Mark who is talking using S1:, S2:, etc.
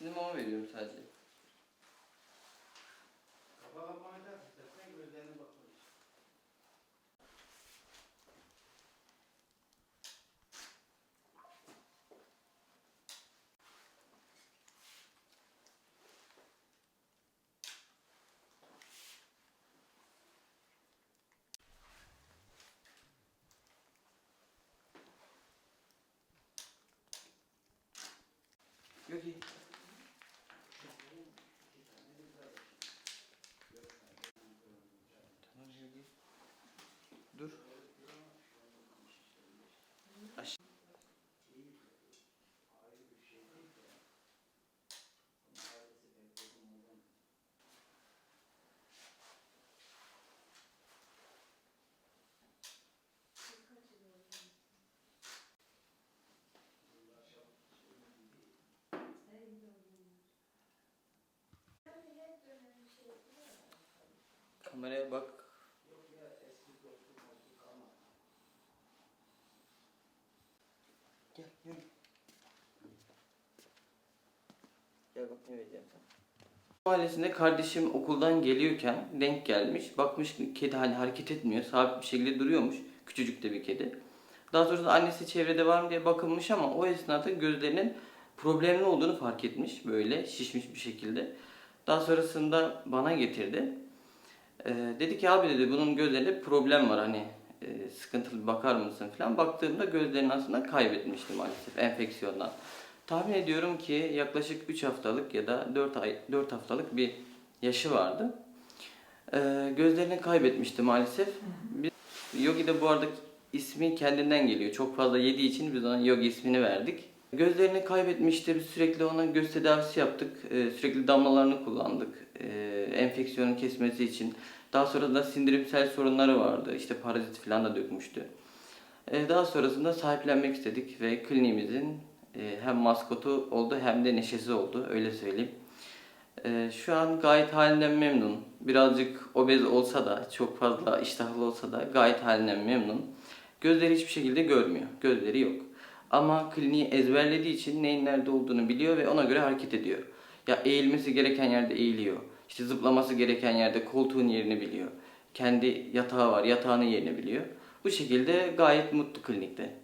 S1: Şimdi mama veriyorum sadece.
S2: Kafa istersen gözlerine.
S1: Yok iyi. Tamam yok iyi. Dur. Aş kameraya bak. Gel yürü. Gel bak ne vereceğim sana. Mahallesinde kardeşim okuldan geliyorken denk gelmiş. Bakmış ki kedi hani hareket etmiyor. Sabit bir şekilde duruyormuş. Küçücük de bir kedi. Daha sonrasında annesi çevrede var mı diye bakılmış ama o esnada gözlerinin problemli olduğunu fark etmiş. Böyle şişmiş bir şekilde. Daha sonrasında bana getirdi. Ee, dedi ki abi dedi bunun gözlerinde problem var hani e, sıkıntılı bakar mısın falan. Baktığımda gözlerini aslında kaybetmişti maalesef enfeksiyondan. Tahmin ediyorum ki yaklaşık 3 haftalık ya da 4 ay 4 haftalık bir yaşı vardı. Ee, gözlerini kaybetmişti maalesef. Biz, Yogi de bu arada ismi kendinden geliyor. Çok fazla yediği için biz ona Yogi ismini verdik. Gözlerini kaybetmişti. Biz sürekli ona göz tedavisi yaptık. Ee, sürekli damlalarını kullandık. Ee, enfeksiyonun kesmesi için. Daha sonra da sindirimsel sorunları vardı. İşte parazit falan da dökmüştü. Ee, daha sonrasında sahiplenmek istedik ve kliniğimizin e, hem maskotu oldu hem de neşesi oldu. Öyle söyleyeyim. Ee, şu an gayet halinden memnun. Birazcık obez olsa da, çok fazla iştahlı olsa da gayet halinden memnun. Gözleri hiçbir şekilde görmüyor. Gözleri yok. Ama kliniği ezberlediği için neyin nerede olduğunu biliyor ve ona göre hareket ediyor. Ya eğilmesi gereken yerde eğiliyor. İşte zıplaması gereken yerde koltuğun yerini biliyor. Kendi yatağı var, yatağının yerini biliyor. Bu şekilde gayet mutlu klinikte.